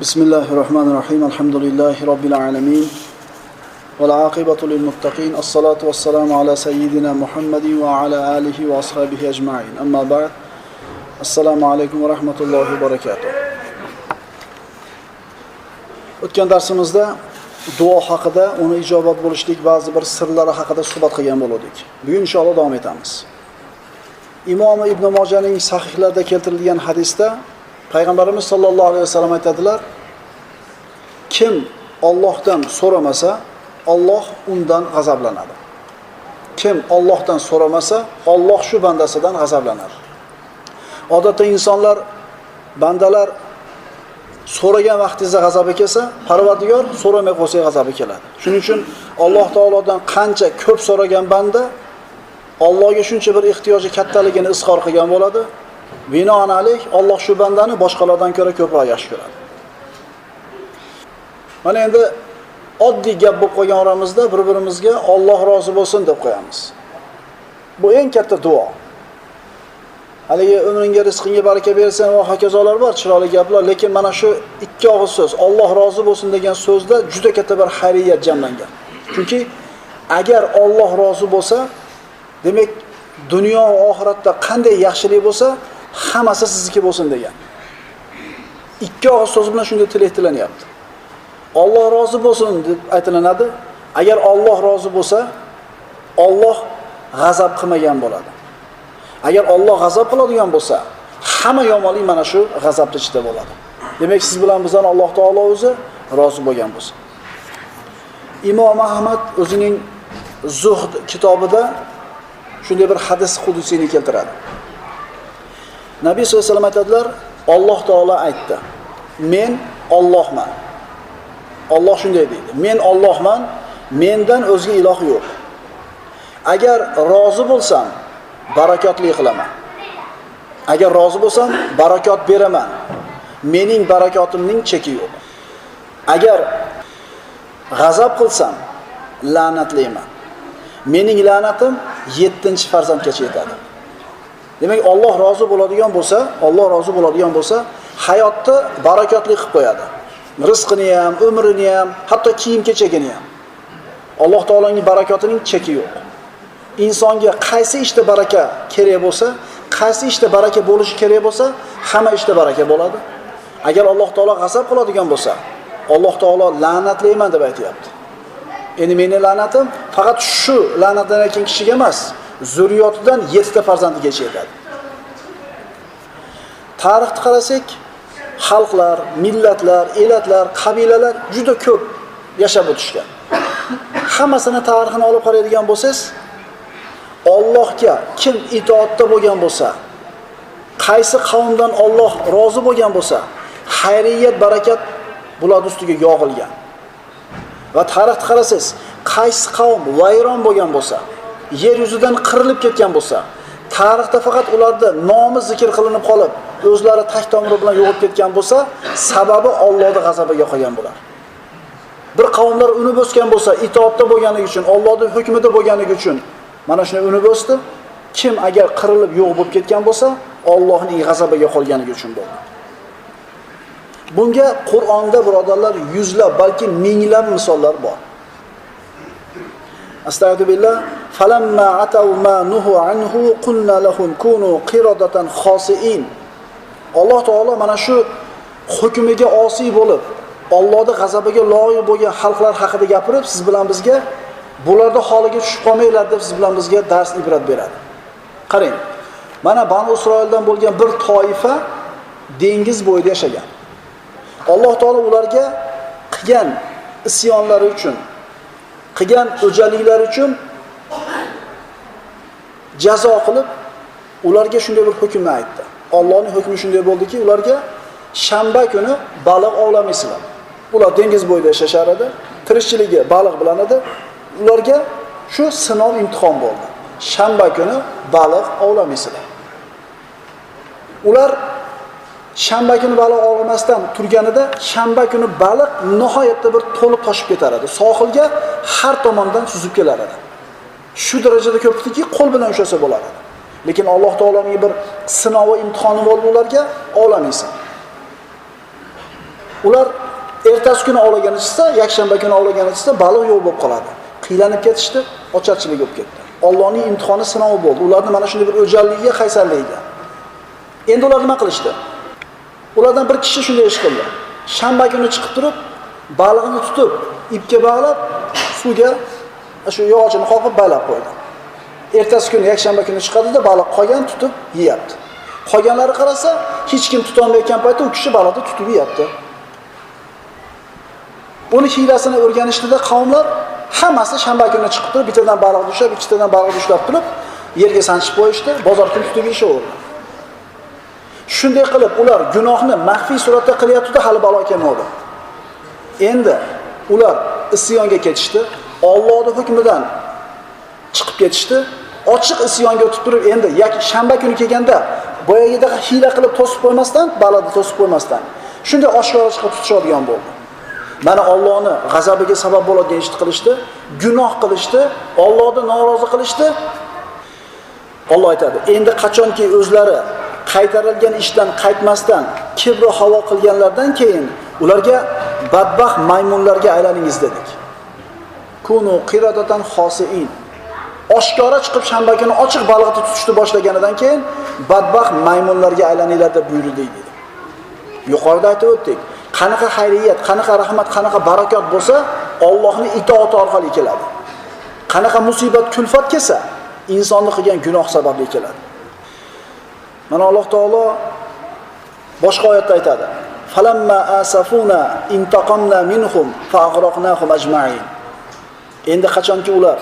بسم الله الرحمن الرحيم الحمد لله رب العالمين والعاقبة للمتقين الصلاة والسلام على سيدنا محمد وعلى آله وأصحابه أجمعين أما بعد السلام عليكم ورحمة الله وبركاته O'tgan darsimizda duo haqida, uni ijobat bo'lishlik ba'zi bir sirlari haqida suhbat qilgan bo'ldik. Bugun inshaalloh davom etamiz. Imom Ibn Mojaning sahihlarida keltirilgan hadisda payg'ambarimiz sollallohu alayhi vasallam aytadilar: Kim Allohdan so'ramasa, Alloh undan g'azablanadi. Kim Allohdan so'ramasa, Alloh shu bandasidan g'azablanar. Odatda insonlar bandalar so'ragan vaqtingizda g'azabi kelsa, Parvardigor so'ramay qo'ysa g'azabi keladi. Shuning uchun Alloh taolodan qancha ko'p so'ragan banda Allohga shuncha bir ehtiyoji kattaligini izhor qilgan bo'ladi. Binoanalik Alloh shu bandani boshqalardan ko'ra ko'proq yaxshi ko'radi. Mana endi oddiy gap bo'lib qolgan oramizda bir-birimizga Alloh rozi bo'lsin deb qo'yamiz. Bu eng katta duo. haligi umringga rizqingga baraka bersin va hokazolar bor chiroyli gaplar lekin mana shu ikki og'iz so'z Alloh rozi bo'lsin degan so'zda juda katta bir xayriyat jamlangan chunki agar Alloh rozi bo'lsa demak dunyo va oxiratda qanday yaxshilik bo'lsa hammasi sizniki bo'lsin degan. Ikki og'iz so'z bilan shunday til tilanyapti Alloh rozi bo'lsin deb aytilinadi. Agar Alloh rozi bo'lsa Alloh g'azab qilmagan bo'ladi. Agar Alloh g'azab qiladigan bo'lsa hamma yomonlik mana shu g'azabni ichida bo'ladi. Demak siz bilan bizdan Alloh taolo o'zi rozi bo'lgan bo'lsin. Imom ahmad o'zining zuhd kitobida shunday bir hadis hudusiyni keltiradi. Nabiy sallallohu alayhi vasallam aytadilar Alloh taolo aytdi men Allohman. Alloh shunday deydi men Allohman mendan o'zga iloh yo'q. Agar rozi bo'lsam barakotli qilaman. Agar rozi bo'lsam barakot beraman. Mening barakotimning cheki yo'q. Agar g'azab qilsam la'natlayman mening la'natim 7 farzandgacha yetadi. Demak Alloh rozi bo'ladigan bo'lsa Alloh rozi bo'ladigan bo'lsa hayotni barakotli qilib qo'yadi rizqini ham umrini ham hatto kiyim kechagini ham alloh taoloning barakotining cheki yo'q insonga qaysi ishda baraka kerak bo'lsa, qaysi ishda baraka bo'lishi kerak bo'lsa, hamma ishda baraka bo'ladi. Agar Alloh taolo g'azab qiladigan bo'lsa, Alloh taolo la'natlayman deb aytayapti. Endi meni la'natim faqat shu la'natlanayotgan kishiga emas, zurriyotidan 7 ta farzandigacha yetadi. Tarixni qarasak, xalqlar, millatlar, elatlar, qabilalar juda ko'p yashab o'tishgan. Hammasini tarixini olib qaraydigan bo'lsangiz, Allohga kim itoatda bo'lgan bo'lsa, qaysi qavmdan Alloh rozi bo'lgan bo'lsa, xayriyat, barakat bularni ustiga yog'ilgan. Va tarixni qarasangiz, qaysi qavm vayron bo'lgan bo'lsa, yer yuzidan qirilib ketgan bo'lsa, tarixda faqat ularda nomi zikr qilinib qolib, o'zlari tag tomiri bilan yo'qolib ketgan bo'lsa, sababi Allohning g'azabiga qolgan bo'lar. Bir qavmlar uni bosgan bo'lsa, itoatda bo'lganligi uchun, Allohning hukmida bo'lganligi uchun Mana shuni unib o'sdi. Kim agar qirilib yo'q bo'lib ketgan bo'lsa, Allohning g'azabiga qolganligi uchun bo'ldi. Bunga Qur'onda birodarlar yuzlab, balki minglab misollar bor. Astagfirullah. Falamma ataw ma nuhu anhu قلنا lahum kunu qiradatan khasiin. Alloh taolo mana shu hukmiga osiy bo'lib, Allohning g'azabiga loyiq bo'lgan xalqlar haqida gapirib, siz bilan bizga bularda holiga tushib qolmanglar deb siz bilan bizga dars ibrat beradi. Qarang. Mana Banu Isroildan bo'lgan bir toifa dengiz bo'yida yashagan. Alloh taolo ularga qilgan isyonlari uchun, qilgan o'jaliklari uchun jazo qilib ularga shunday bir hukm aytdi. Allohning hukmi shunday bo'ldiki, ularga shanba kuni baliq ovlamaysizlar. Ular dengiz bo'yida yashashar edi, tirikchiligi baliq bilan edi. ularga shu sinov imtihon bo'ldi. Shanba kuni baliq ovlamaysizlar. Ular shanba kuni baliq ovlamasdan turganida shanba kuni baliq nihoyatda bir to'lib toshib ketar edi. Sohilga har tomondan suzib kelar edi. Shu darajada ko'pdiki, qo'l bilan ushlasa bo'ladi. Lekin Alloh taoloning bir sinovi imtihoni bo'ldi ularga ovlamaysan. Ular ertasi kuni ovlagani chiqsa, yakshanba kuni ovlagani chiqsa, baliq yo'q bo'lib qoladi. Qiylanib ketishdi, ocharchilik bo'lib ketdi. Allohning imtihoni sinovi bo'ldi. Ularni mana shunday bir o'jarligiga qaysarligiga. Endi ular nima qilishdi? Ulardan bir kishi shunday ish qildi. Shanba kuni chiqib turib, balig'ini tutib, ipga bog'lab, suvga shu yog'ochini qoqib baylab qo'ydi. Ertasi kuni yakshanba kuni chiqadida baliq qolgan tutib yeyapti. Qolganlari qarasa, hech kim tutolmayotgan paytda u kishi baliqni tutib yeyapti. Uni hiylasini o'rganishdida qavmlar hammasi shanba kuni chiqib turib, bittadan baliq ushlab, ikkitadan baliq ushlab turib, yerga sanchib qo'yishdi, bozor kuni tutib yeyishaverdi. Shunday qilib ular gunohni maxfiy suratda qilyapti-da hali balo kelmadi. Endi ular isyonga ketishdi, Allohning hukmidan chiqib ketishdi, ochiq isyonga o'tib turib endi yoki shanba kuni kelganda boyagida hiyla qilib to'sib qo'ymasdan, balada to'sib qo'ymasdan shunday oshkora chiqib tutishadigan bo'ldi. Mana Allohni g'azabiga sabab bo'ladigan ishni qilishdi, gunoh qilishdi, Allohni norozi qilishdi. Alloh aytadi, endi qachonki o'zlari qaytarilgan ishdan qaytmasdan kibr havo qilganlardan keyin ularga badbaxt maymunlarga aylaningiz dedik. Kunu qiradatan xosiin. Oshkora chiqib shanba kuni ochiq baliqni tutishni boshlaganidan keyin badbaxt maymunlarga aylaninglar deb buyurdi deydi. Yuqorida aytib o'tdik. Qanaqa xayriyat, qanaqa rahmat, qanaqa barakot bo'lsa, Allohning itoati orqali keladi. Qanaqa musibat, kulfat kelsa, insonni qilgan gunoh sababli keladi. Mana Alloh taolo boshqa oyatda aytadi. Falamma asafuna intaqamna minhum fa'aghraqnahum ajma'in. Endi qachonki ular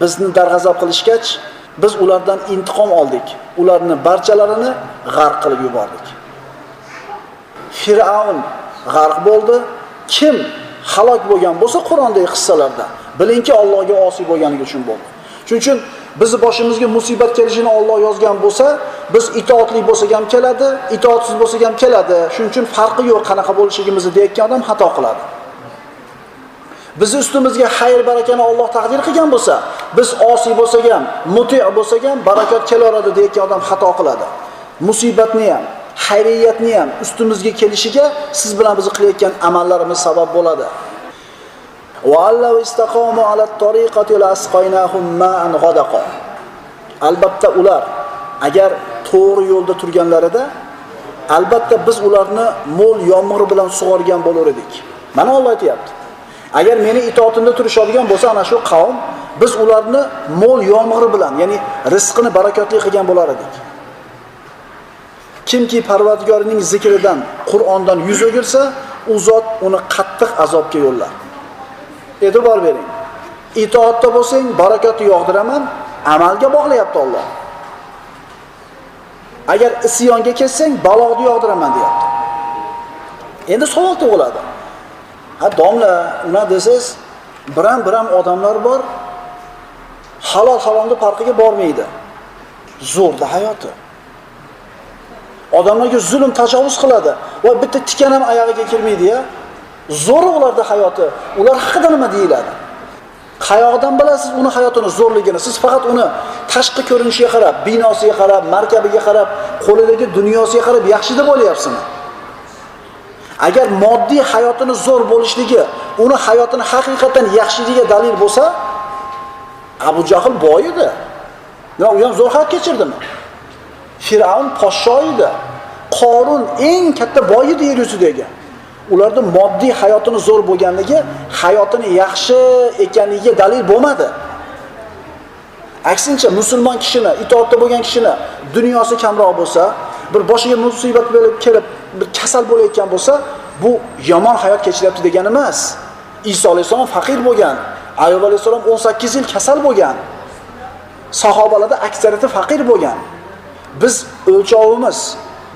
bizni darg'azab qilishgach, biz ulardan intiqom oldik. Ularni barchalarini g'arq qilib yubordik. Fir'aun g'arq bo'ldi. Kim halok bo'lgan bo'lsa Qur'ondagi qissalarda, bilingki Allohga osiy bo'lganligi uchun bo'ldi. Shuning uchun bizni boshimizga musibat kelishini Alloh yozgan bo'lsa, biz itoatli bo'lsak ham keladi, itoatsiz bo'lsak ham keladi. Shuning uchun farqi yo'q qanaqa bo'lishligimizni deyotgan odam xato qiladi. bizni ustimizga xayr barakani Alloh taqdir qilgan bo'lsa, biz osiy bo'lsak ham, muti bo'lsak ham barakat kelaveradi degan odam xato qiladi. Musibatni ham, xayriyatni ham ustimizga kelishiga siz bilan biz qilayotgan amallarimiz sabab bo'ladi. Va allahu istaqomu ala tariqati la asqaynahum ma'an ghadaqa. Albatta ular agar to'g'ri yo'lda turganlarida albatta biz ularni mo'l yomg'ir bilan sug'organ bo'lar edik. Mana Alloh aytayapti. Agar meni itoatimda turishadigan bo'lsa ana shu qavm biz ularni mo'l yomg'ir bilan, ya'ni rizqini barakotli qilgan bo'lar edik. Kimki Parvardigorining zikridan, Qur'ondan yuz o'girsa, u zot uni qattiq azobga yo'llar. e'tibor bering. Itoatda bo'lsang, barakotni yog'diraman, amalga bog'layapti Alloh. Agar isyonga ketsang, balog'ni yog'diraman deyapti. Endi savol tug'iladi. Ha, domla, nima desiz, biram-biram odamlar bor, halol haromni farqiga bormaydi. Zo'rda hayoti. Odamlarga zulm tajovuz qiladi va bitta tikan ham oyog'iga kirmaydi-ya. zo'r ularni hayoti. Ular haqida nima deyiladi? Qayoqdan bilasiz uni hayotini zo'rligini? Siz faqat uni tashqi ko'rinishiga qarab, binosiga qarab, markabiga qarab, qo'lidagi dunyosiga qarab yaxshi deb o'ylayapsizmi? Agar moddiy hayotini zo'r bo'lishligi, uni hayotini haqiqatan yaxshiligiga dalil bo'lsa, Abu Jahl boy edi. Nima u ham zo'r hayot kechirdimi? Fir'avn podsho edi. Qorun eng katta boy edi yer yuzidagi. ularni moddiy hayotini zo'r bo'lganligi hayotini yaxshi ekanligiga dalil bo'lmadi. Aksincha musulmon kishini, itoatda bo'lgan kishini dunyosi kamroq bo'lsa, bir boshiga musibat bo'lib kelib, bir kasal bo'layotgan bo'lsa, bu yomon hayot kechiryapti degani emas. Iso alayhissalom faqir bo'lgan, ayub alayhissalom 18 yil kasal bo'lgan. Sahobalarda aksariyati faqir bo'lgan. Biz o'lchovimiz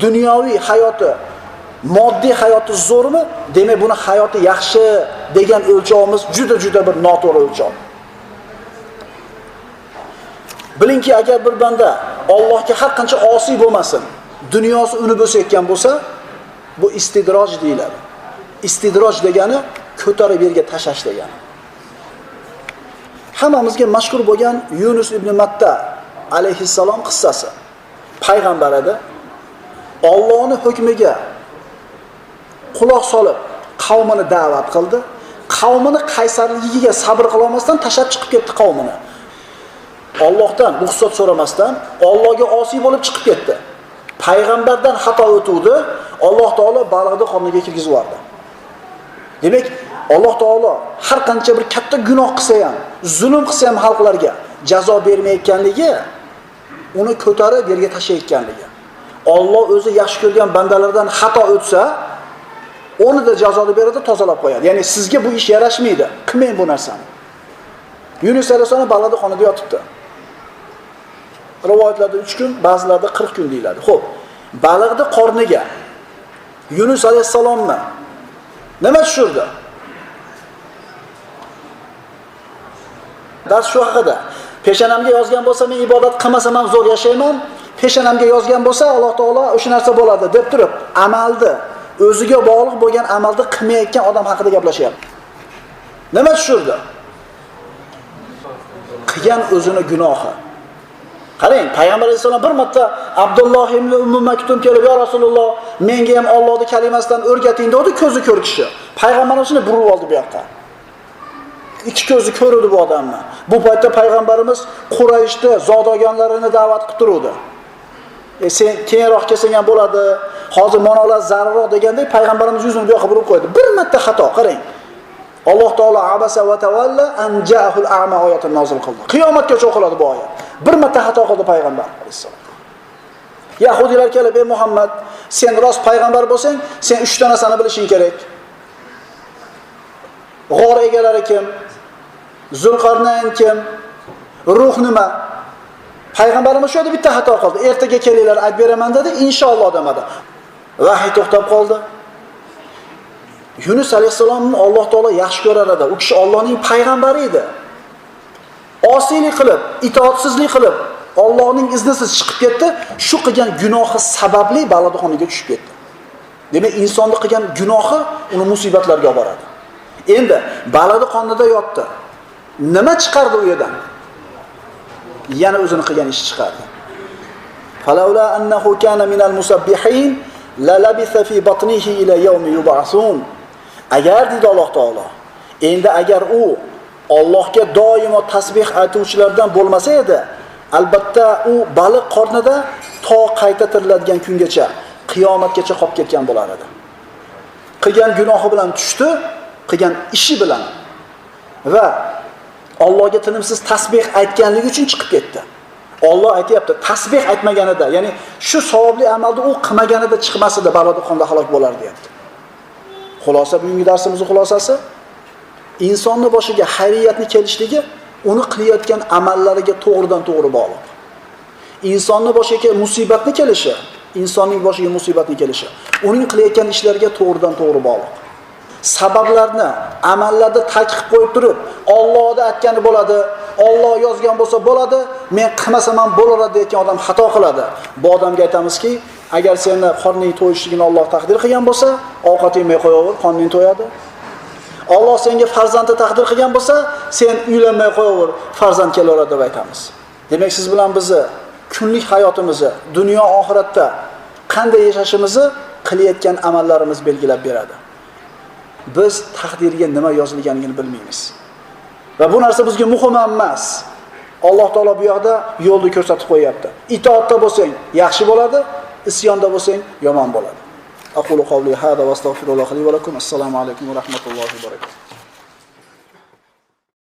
dunyoviy hayoti moddiy hayoti zo'rmi? Demak, buni hayoti yaxshi degan o'lchovimiz juda juda bir noto'g'ri o'lchov. Bilingki, agar bir banda Allohga har qancha osiy bo'lmasin, dunyosi uni bo'sayotgan bo'lsa, bu istidroj deyiladi. Istidroj degani ko'tarib yerga tashlash degani. Hammamizga mashhur bo'lgan Yunus ibn Matta alayhissalom qissasi. Payg'ambar edi. Allohning hukmiga quloq solib qavmini da'vat qildi. Qavmini qaysarligiga sabr qila olmasdan tashlab chiqib ketdi qavmini. Allohdan ruxsat so'ramasdan Allohga osiy bo'lib chiqib ketdi. Payg'ambardan xato o'tuvdi, Alloh taolo baliqni qorniga kirgizib yubordi. Demak, Alloh taolo har qancha bir katta gunoh qilsa ham, zulm qilsa ham xalqlarga jazo bermayotganligi uni ko'tarib yerga tashlayotganligi. Alloh o'zi yaxshi ko'rgan bandalardan xato o'tsa, o'rnida jazoni beradi, tozalab qo'yadi. Ya'ni sizga bu ish yarashmaydi. Qilmang bu narsani. Yunus alayhissalom balada xonada yotibdi. Rivoyatlarda 3 kun, ba'zilarda 40 kun deyiladi. Xo'p, baliqni qorniga Yunus alayhisalomni nima tushirdi? Dars shu haqida. Peshanamga yozgan bo'lsa, men ibodat qilmasam ham zo'r yashayman. Peshanamga yozgan bo'lsa, Alloh taolo o'sha narsa bo'ladi deb turib, amalni o'ziga bog'liq bo'lgan amalni qilmayotgan odam haqida gaplashyapti. Nima tushirdi? Qilgan o'zini gunohi. Qarang, payg'ambar alayhisalom bir marta Abdulloh ibn Ummu Maktum kelib, "Ya Rasululloh, menga ham Allohning kalimasidan o'rgating" dedi, ko'zi ko'r kishi. Payg'ambarimiz shuni burib oldi bu yoqqa. ikki ko'zi ko'rdi bu odamni. Bu paytda payg'ambarimiz Qurayshda zodagonlarini da'vat qilib turuvdi. E sen keyinroq kelsang ham bo'ladi. Hozir monolar zarurroq degandek payg'ambarimiz yuzini bu yoqqa burib qo'ydi. Bir marta xato qarang. Alloh taolo abasa va tavalla anjahul a'ma oyatini nozil qildi. Qiyomatgacha o'qiladi bu oyat. Bir marta xato qildi payg'ambar alayhisalom. Yahudiylar kelib, "Ey Muhammad, sen rost payg'ambar bo'lsang, sen 3 ta narsani bilishing kerak." G'or egalari kim? Zulqarnayn kim? Ruh nima? Payg'ambarimiz shu yerda bitta xato qildi. Ertaga kelinglar, aytib beraman dedi, inshaalloh demadi. Vahiy to'xtab qoldi. Yunus alayhisalomni Alloh taolo yaxshi ko'rar edi. U kishi Allohning payg'ambari edi. Osiylik qilib, itoatsizlik qilib, Allohning iznisiz chiqib ketdi. Shu qilgan gunohi sababli baladoxonaga tushib ketdi. Demak, insonni qilgan gunohi uni musibatlarga olib boradi. Endi baladi qonida yotdi. Nima chiqardi u yerdan? Yana o'zini qilgan ish chiqardi. Falawla annahu kana minal musabbihin la labisa fi batnihi ila yawmi yub'asun. Agar dedi Alloh taolo, endi agar u Allohga doimo tasbih aytuvchilardan bo'lmasa edi, albatta u baliq qornida to qayta tiriladigan kungacha, qiyomatgacha qolib ketgan bo'lar edi. Qilgan gunohi bilan tushdi, qilgan ishi bilan va Allohga tinimsiz tasbih aytganligi uchun chiqib ketdi. Alloh aytayapti, tasbih aytmaganida, ya'ni shu savobli amalni u qilmaganida chiqmasida balodoqonda halok bo'lar deyapti. Xulosa bugungi darsimizning xulosasi insonni boshiga xayriyatni kelishligi uni qilayotgan amallariga to'g'ridan to'g'ri bog'liq. Insonni boshiga musibatni kelishi, insonning boshiga musibatni kelishi, uning qilayotgan ishlariga to'g'ridan to'g'ri bog'liq. sabablarni amallarni taqiq qo'yib turib, Allohda aytgani bo'ladi, Alloh yozgan bo'lsa bo'ladi, men qilmasam ham bo'laveradi degan odam xato qiladi. Bu odamga aytamizki, agar seni qorning to'yishligini Alloh taqdir qilgan bo'lsa, ovqat yemay qo'yaver, qorning to'yadi. Alloh senga farzandni taqdir qilgan bo'lsa, sen uylanmay qo'yaver, farzand kelaveradi deb aytamiz. Demak, siz bilan bizni kunlik hayotimizni, dunyo oxiratda qanday yashashimizni qilayotgan amallarimiz belgilab beradi. biz taqdirga nima yozilganligini bilmaymiz. Va bu narsa bizga muhim emas. Alloh taolo bu yoqda yo'lni ko'rsatib qo'yapti. Itoatda bo'lsang yaxshi bo'ladi, isyonda bo'lsang yomon bo'ladi. أقول قولي هذا وأستغفر الله لي ولكم. السلام عليكم ورحمة الله وبركاته.